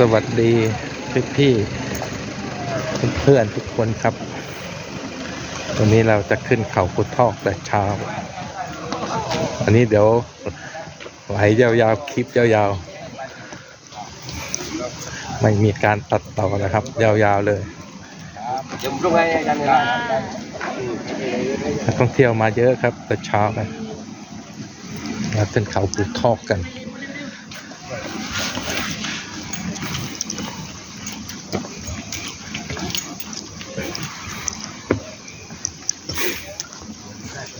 สวัสดีพี่พี่เพื่อนทุกคนครับ วันนี้เราจะขึ้นเขาพุทอกแต่เช้า อันนี้เดี๋ยวไหลยาวๆ คลิปยาวๆ ไม่มีการตัดต่อนะครับ ยาวๆเลยนักท่องเที่ยวมาเยอะครับแต่เช้านะมาขึ้นเขาพุททอกกัน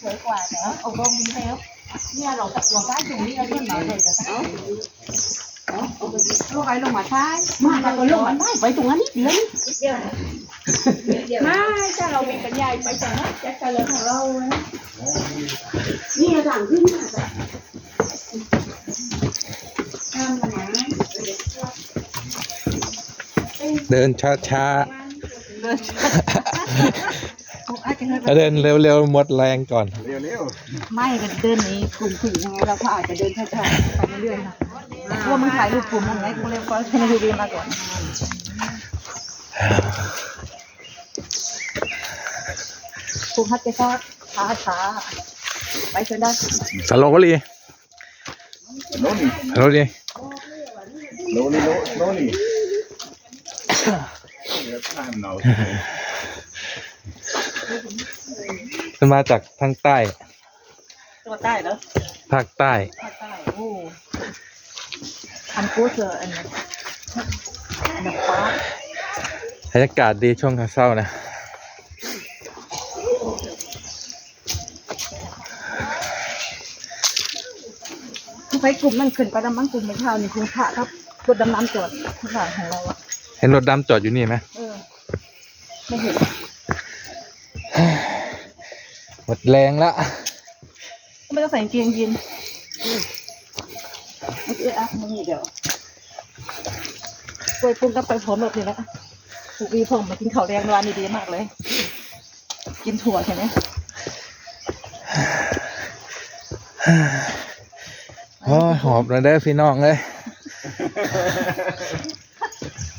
สวยกว่าแต่ว่าเอาลงนี้แล้ว เนี่ยเราตัดตัวใต้ตรงนี้แล้วเพื่อนเราเลยจะเอาลูกไอ้ลงมาใต้มาแต่ก็ลงมาใต้ไปตรงนั้นนิดเดียวนิดเดียวไม่ถ้าเรามีปัญญาไปจากนั้นจะเจริญของเรานะนี่หลังขึ้นมาจ้ะข้ามมาไหมเดินช้าเดินอาจจะเดินๆเดินเร็วๆหมดแรงก่อน ไม่กันเดินนี้กลุ่มผู้หญิงยังไงเราก็อาจจะเดินช้าๆไปเรื่อยๆค่ะเพราะว่ามันถ่ายรูปกลุ่มมันไงกูเลยก็ให้นาทีมาก่อนกลุ่มฮัตเตซ่าช้าช้าๆไปเชิญได้สโลลีสโลลี Slowly, lo- slowly. Your time now. มันมาจากทางใต้ ตัวใต้เหรอภาคใต้ภาคใต้โอ้อันกูเจออันนี้อันดับฟ้าบรรยากาศดีช่วงเช้าๆนะไปกลุ่มมันขึ้นไปดำมันกลุ่มไม่เท่านี่คุณพระครับกดดำน้ำจอดข้างหลังของเราอะเห็นรถดำจอดอยู่นี่ไหมเออไม่เห็นหมดแรงละไม่ต้อง ใส่กางเกงยีนไม่เอื้ออะมึงเดี๋ยวกล้วยปุ้งก็ไปผลหมดเลยแล้วผูกวีผมมากินข้าวแรงร้านนี้ดีมากเลย กินถั่วใช่ไหมโอ้ยหอบเลยเด้อพี่น้องเลย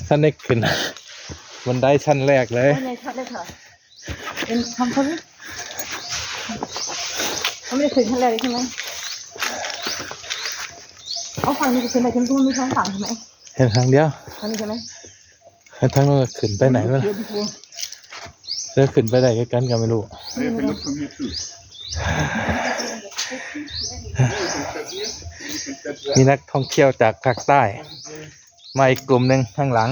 ท่านได้ขึ้นบันไดชั้นแรกเลย ไม่ในชัดเลยค่ะเป็นคำเขาดิ เขาไม่ได้ถึงขั้นแรกเลยใช่ไหมเอาฝั่งนี้จะเป็นอะไรกันทุกมีทั้งฝั่งใช่ไหมเห็นทางเดียวทางนี้ใช่ไหมแล้วทางนู้นขึ้นไปไหนวะแล้วขึ้นไปไหนกันกันไม่รู้ Hey, if you look from here too. มีนักท่องเที่ยวจากภาคใต้ มาอีกกลุ่มหนึ่งข้างหลัง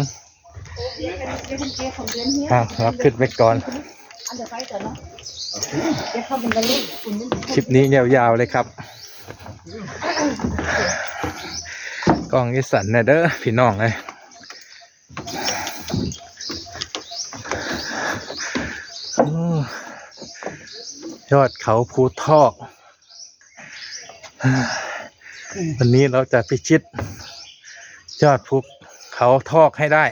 เดี๋ยวเป็นเกียร์ของเดือนเนี้ยอะเราขึ้นไปก่อนอันเดี๋ยวไปก่อนเนาะเดี๋ยวเข้าเป็นกันลูก คลิปนี้ยาวๆเลยครับ กล้องนิสันนะเด้อพี่น้องเลยยอดเขาภูทอกวันนี้เราจะพิชิต ยอดภูเขาทอกให้ได้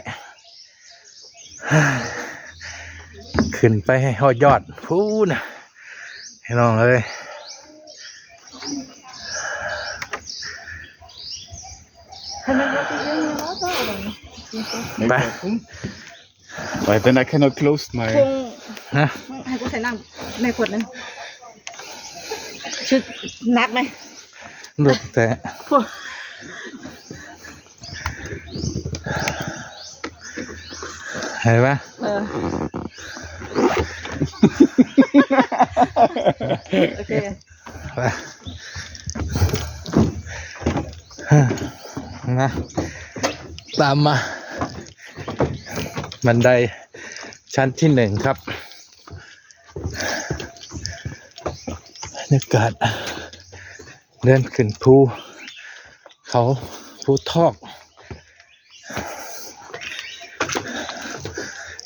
ขึ้นไปให้หอดยอดพูนะพี่น้องเอ้ยทำไมเราจะเรื่องนี้แล้วก็อะไร Bye. But then I cannot close ค my. งนะ ให้กูใส่น้ำในขวดนึงชุดนักไหมหลุดแต่พวกเห็นปะเออ โอเคนะตามมา บันไดชั้นที่หนึ่งครับบรรยากาศเดินขึ้นภูเขาภูทอก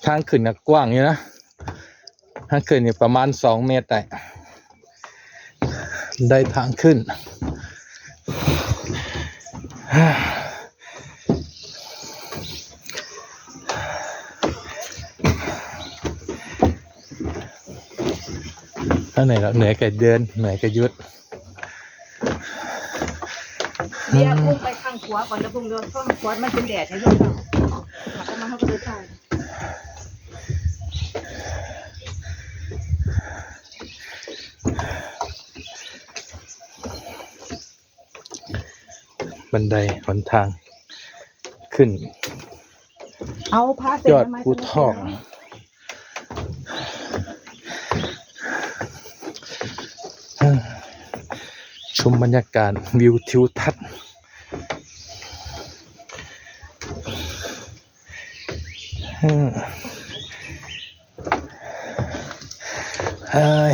ทางขึ้นกว้างอยู่นะ ทาขึ้นนี่ประมาณสองเมตรได้ได้ทางขึ้น ถ้าไหนเราเหนื่อยก็เดินเหนื่อยก็หยุดเดี๋ยวพุ่งไปข้างขวาก่อนจะพุ่งเดินข้างขวามันเป็นแดดให้ลูกเราหักออกมาเขาก็เลยตาย บันไดหนทางขึ้น เอาผ้าเสร็จยอดแล้วไหมภูทอกชมบรรยากาศวิวทิวทัศน์อืมเฮ้ย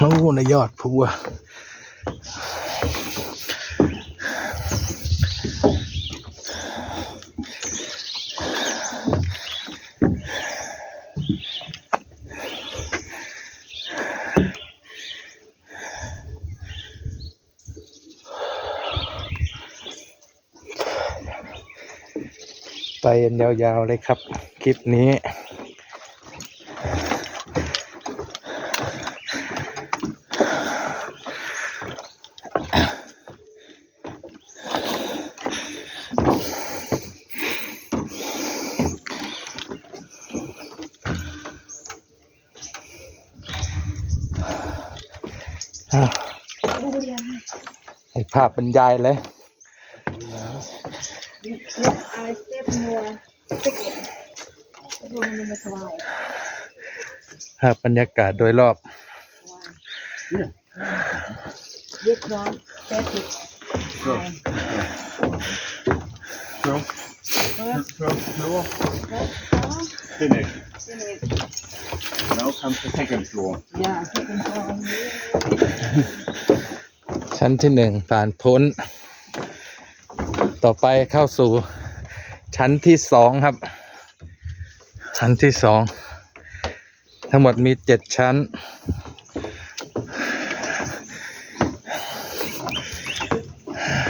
มาอู้ในยอดภูอะ ไปกันยาวๆเลยครับ คลิปนี้อ้าวให้ภาพบรรยายเลย ภาพบรรยากาศโดยรอบเรียกร้องแก้ติด Twelve. Twelve floor. Finish. Now comes the second floor. อย่าที่เป็นตัวชั้นที่หนึ่งผ่านพ้น ต่อไปเข้าสู่ชั้นที่สองครับ ชั้นที่สองทั้งหมดมีเจ็ดชั้น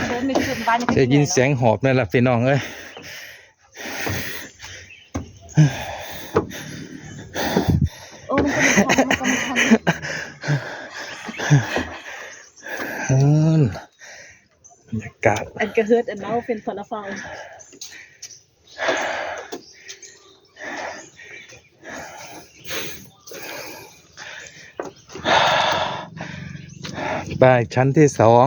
เดินไม่ขึ้นบ้านจะยินเสียงหอบนั่นแหละพี่น้องเอ้ยโอ้มันก็ไม่ทันมันก็ไม่ทันอืมบรรยากาศอันกระเฮิดอันเมาเป็นพลฟา วไปชั้นที่สอง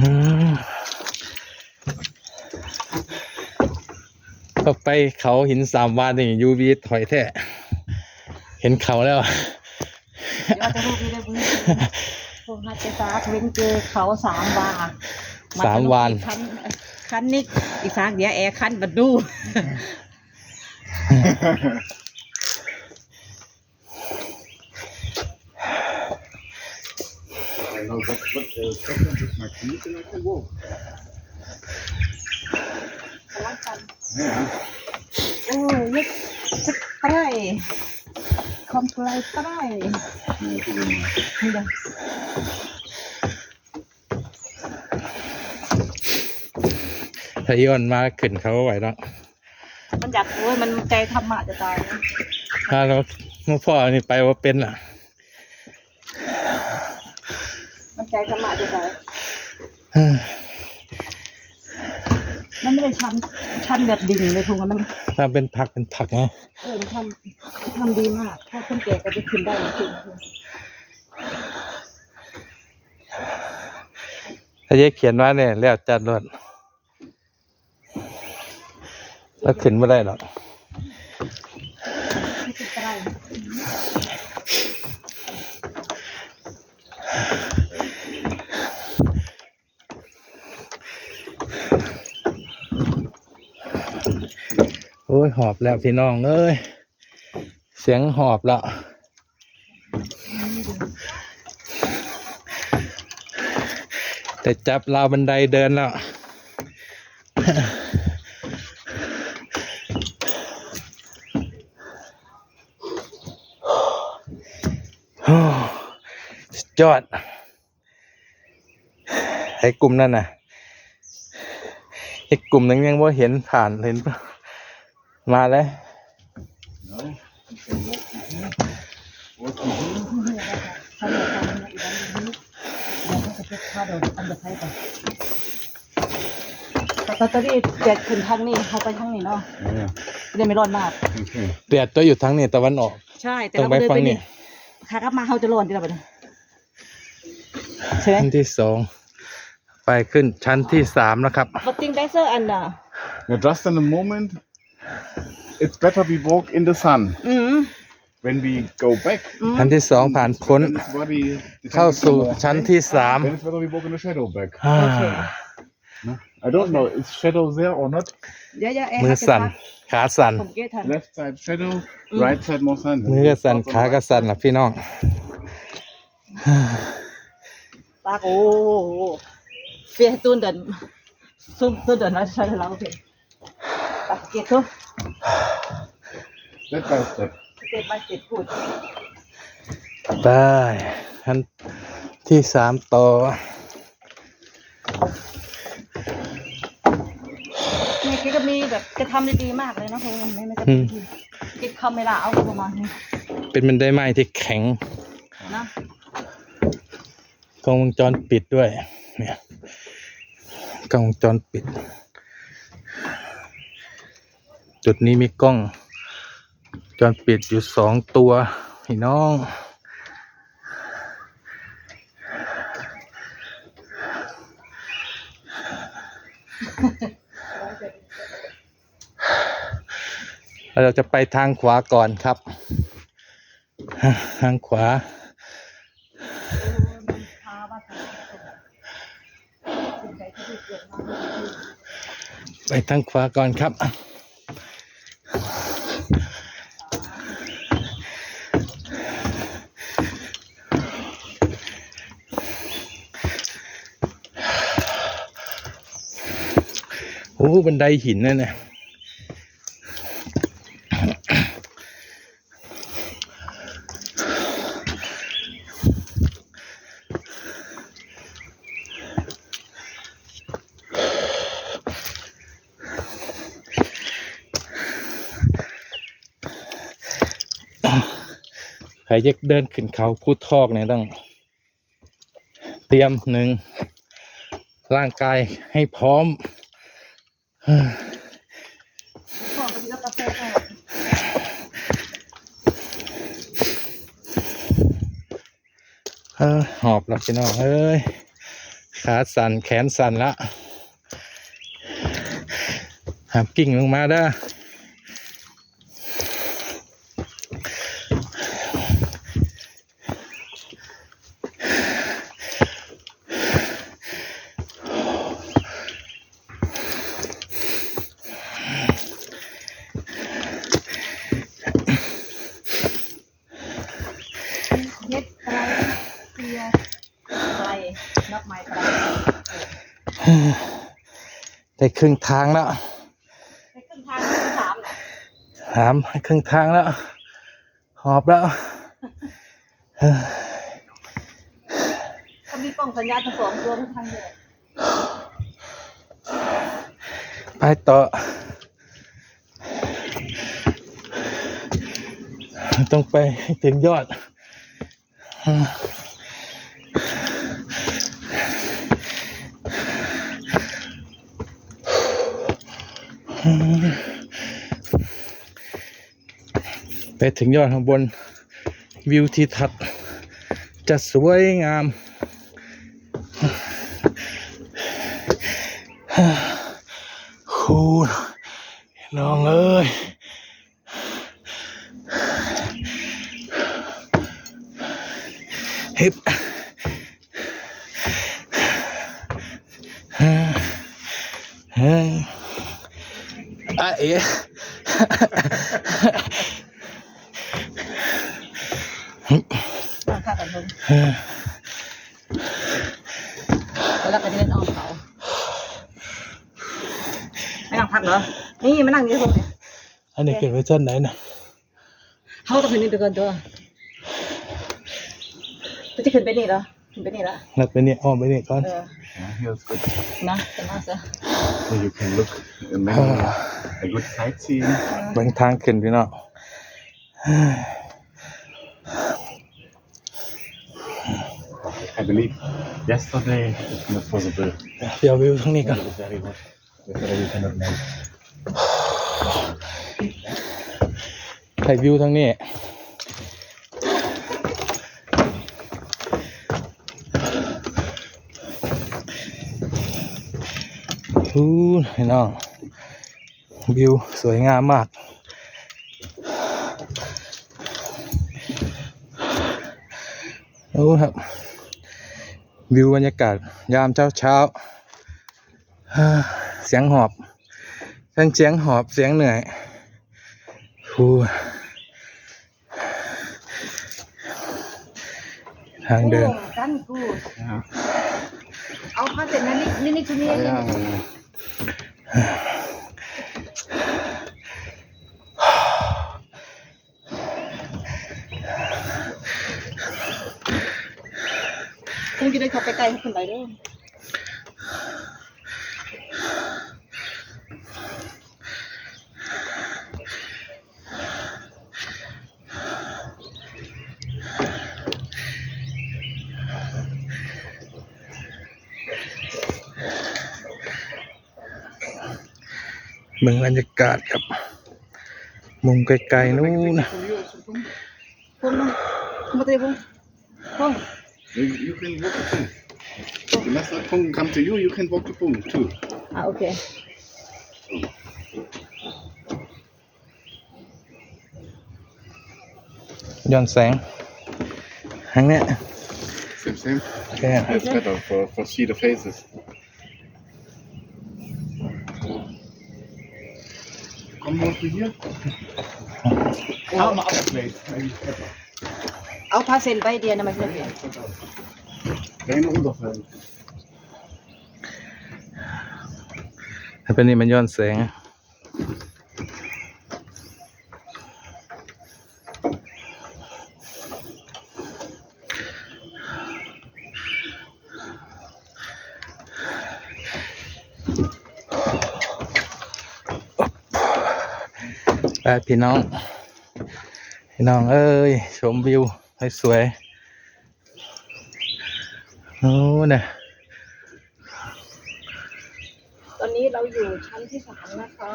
อืมต่อ ไปเขาหินสามวานนี่ยูวีถอยแท้เห็นเขาแล้วเดี๋ยวจะรูปไม่ได้บื้อพวกฮัตเจซากเวนเจอเขาสามวาสามวานคันคันนิกอีฟากเดี๋ยวแอร์คันบัดดู I know what, what the second is my feet and I can walk. Yeah. โอ้ยยึดสักไตรคอ มไตรไตร Yeah, it's really nice. นี่เด้อถ้าย้อนมาขึ้นเขาไหวแล้วมันอยากโอ้ยมันใจธรรมะจะตายนะถ้าเราหลวงพ่อนี่ไปว่าเป็นล่ะ มันใจธรรมะจะตายเฮ้ย มันไม่ได้ชันชันแบบดิ่งเลยทุกคนมันถ้าเป็นผักเป็นผักไงเออมันทำทำดีมาก ถ้าคนแก่ก็จะขึ้นได้จริงถ้าเยเขียนว่าเนี่ยแล้วจัดรถแล้วขึ้นไม่ได้หรอกๆไม่ติดอะไร โอ้ยหอบแล้วพี่น้องเอ้ย เสียงหอบล้วแต่จับราวบันไดเดินแล้วโอ้สุดยอด ไอ้กลุ่มนั่นน่ะ ไอ้กลุ่มนั้นยังว่าเห็นผ่านเห็นปะ มาแล้ว No. You can walk in here. ถ้าเราทำในอีกอันนี้เราก็จะพัดเอาอันเดอร์ไพแต่ตอนนี้เจ็ดขึ้นทางนี้เขาไปทางนี้เนาะ Yeah. จะได้ไม่ร้อนมาก Okay. เตียดตัวอยู่ทั้งนี่ตะวันออก ใช่ แต่ตรงเราไปเดินฝั่ไปงนี่นี้ขากลับมาเขาจะร้อนที่เราไปเนี่ยใช่ไหมชั้นที่สองไปขึ้นชั้นที่สามนะครับบัตติ้งไดเซอร์อันน่ะ Now, just in a moment, it's better we walk in the sun. อืม When we go back, ชั้นที่สองผ่านพ้น then it's very, the เข้า temperature สู่ more ชั้น high. ที่สาม Then it's better we walk in the shadow back. อ่า No? I don't know, is shadow there or not? เดี๋ยวๆเอ๊ะ มือสั่น ขาสั่น ผมเกทัน Left side shadow, right side more sun. มือก็สั่น ขาก็สั่นล่ะพี่น้อง ตาโอ้โหเฟียตุนเดินซุ่มตุนเดินแล้วใช่แล้วโอเค ตาเกตทุ Step by step. เกตมาเกตพูดได้ชั้นที่สามต่อนี่เกก็มีแบบจะทำได้ดีมากเลยนะคงไม่ไม่จะอืมคิดคำเวลาเอาประมาณนี้เป็นมันได้ไม้ที่แข็งนะกล้องวงจรปิดด้วย เนี่ยกล้องวงจรปิด จุดนี้มีกล้องวงจรปิดอยู่สองตัวพี่น้อง เราจะไปทางขวาก่อนครับ ทางขวาไปทางขวาก่อนครับ โอ้บันไดหินนั่นน่ะใครจะเดินขึ้นเขาพูดทอกเนี่ยต้อง เตรียมหนึ่งร่างกายให้พร้อม เออหอบแล้วพี่น้องเอ้ย ขาสั่นแขนสั่นละหามกิ่งลงมาได้ ได้ครึ่งทางแล้วสามครึ่งทางแล้ว หอบแล้วก็มีป้องสัญญาณสองตัวทั้งทางเดียไปต่อ ต้องไปถึงยอด Uh. ไปถึงยอดข้างบน วิวทิวทัศน์จะสวยงามคุณน้องเอ้ยฮิปฮ่าฮ่า อะเอ๋นั่งข้ากันลงแล้วก็เดินอ้อมเขาไม่นั่งพักเหรอ นี่มานั่งอยู่ตรงนี้อันนี้เก็บไว้ชั้นไหนนะเขาต้องขึ้นนี่ไปก่อนตัวก็จะขึ้นไปนี่เหรอ ขึ้นไปนี่ละนัดไปเนี่ยอ้อมไปเนี่ยก่อน เออ Yeah, here's good. นะจะมาซะ So you can look uh, many, a good sightseeing. เบิ่งทางขึ้นพี่น้อง I believe yesterday it was possible. เดี๋ยววิวทั้งนี้ก่อน It was very hot. Yesterday we cannot make. ถ่ายวิวทั้งนี้ ฮู้พี่น้องวิวสวยงามมากโอ้ครับ วิวบรรยากาศยามเช้าเช้าเสียงหอบทั้งเสียงหอบเสียงเหนื่อยฮู้ทางเดิน เอาผ้าเสร็จนะนี่นี่นี่ชุดนี้ Ah, yeah, yeah. คงจะได้เข้าไปใกล้ขึ้นไปเด้อ เมืองบรรยากาศครับ มุมไกลๆนู้นนะพุ่งมามาเตะพุ่งพุ่ง You, you can walk the pung. Unless the pung come to you, you can walk the pung too. อะโอเคย้อนแสงทางเนี้ย Same, same. แค่ It's better for, for see the faces. Come over here. Oh, my other place. Maybe it's better. เอาผ้าเซ็นไปเดียวนะมันจะเปลี่ยน Kleine Unterfeld. ถ้าเป็นนี่มันย้อนแสง ไปพี่น้อง พี่น้องเอ้ย ชมวิวให้สวยโอ้เนี่ยตอนนี้เราอยู่ชั้นที่สามนะคะ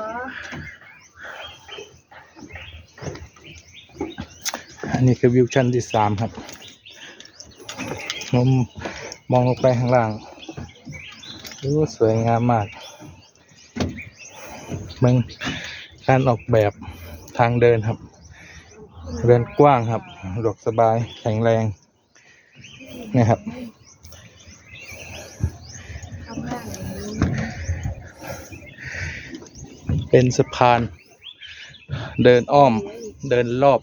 อันนี้คือวิวชั้นที่สามครับผมมองลงไปข้างล่างโอ้สวยงามมากเมืองการออกแบบ ทางเดินครับ เดินกว้างครับสะดวกสบายแข็งแรงนะครับเป็นสะพาน เดินอ้อมเดินรอบ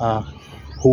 อ่าภู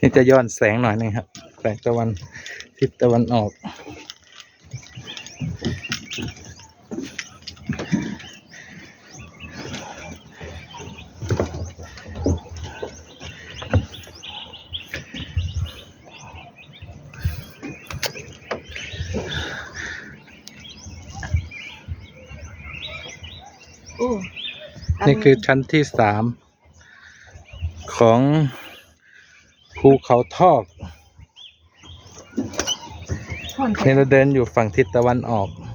นี่จะย้อนแสงหน่อยหนึงครับแสงตะวันทิศตะวันออกโอ้นี่คือชั้นที่สามของ ภูเขาทอกท่อนนี่เราเดินอยู่ฝั่งทิศตะวันออก